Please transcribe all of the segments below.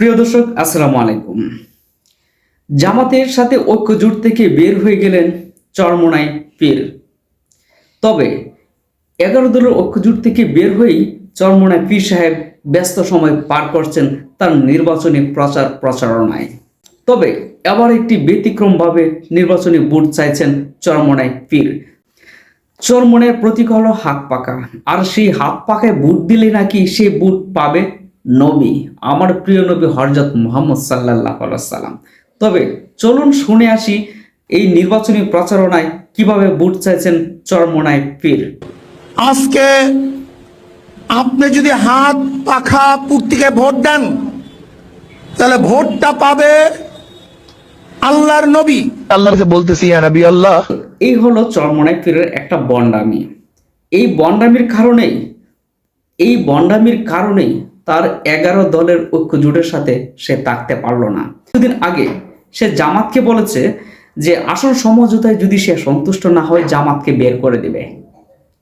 প্রিয় দর্শক, আসসালামু আলাইকুম। জামাতের সাথে ঐক্যজোট থেকে বের হয়ে গেলেন চরমোনাই পীর। তবে এগারো দলের ঐক্যজোট থেকে বের হয়েই চরমোনাই পীর সাহেব ব্যস্ত সময় পার করছেন তার নির্বাচনী প্রচার প্রচারণায়। তবে এবার একটি ব্যতিক্রমভাবে নির্বাচনী ভোট চাইছেন চরমোনাই পীর। চরমনের প্রতীক হলো হাত পাকা। আর সেই হাত পাকায় বুট দিলে নাকি সে বুট পাবে? নবী আমার প্রিয় নবী হরজত মোহাম্মদ সাল্লাহ সাল্লাম তবে চলুন শুনে আসি এই নির্বাচনী প্রচারণায় কীভাবে বুট চাইছেন চরমনায় পীর। আজকে আপনি যদি হাত পাখা পূর্তিকে ভোট দেন তাহলে ভোটটা পাবে আল্লাহর নবী। আল্লাহর কাছে বলতেছি ইয়া নবী আল্লাহ। এই হলো চরমনায় পীরের একটা বন্ডামি। এই বন্ডামির কারণেই এই বন্ডামির কারণেই তার এগারো দলের ঐক্য জোটের সাথে সে থাকতে পারল না। কিছুদিন আগে সে জামাতকে বলেছে যে, আসল সমঝোতায় যদি সে সন্তুষ্ট না হয়, জামাতকে বের করে দেবে।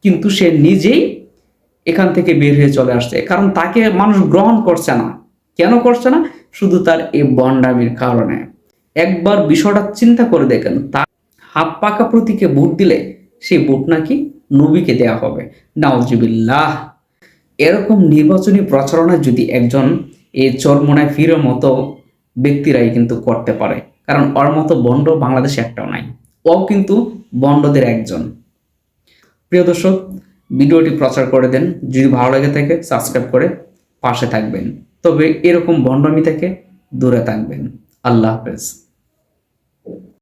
কিন্তু সে নিজেই এখান থেকে বের হয়ে চলে আসছে। কারণ তাকে মানুষ গ্রহণ করছে না। কেন করছে না? শুধু তার এই বন্ডামির কারণে। একবার বিষয়টা চিন্তা করে দেখেন তা হাত পাকা প্রতীকে ভোট দিলে সেই ভোট নাকি নবীকে দেয়া হবে। নাউজিবিল্লাহ। এরকম নির্বাচনী প্রচারণা যদি একজন এই চরমোনায় ফিরের মতো ব্যক্তিরাই কিন্তু করতে পারে। কারণ ওর মতো বন্ড বাংলাদেশে একটাও নাই। ও কিন্তু বন্ডদের একজন। প্রিয় দর্শক, ভিডিওটি প্রচার করে দেন। যদি ভালো লাগে থাকে সাবস্ক্রাইব করে পাশে থাকবেন। তবে এরকম বন্ডমি থেকে দূরে থাকবেন। আল্লাহ হাফেজ।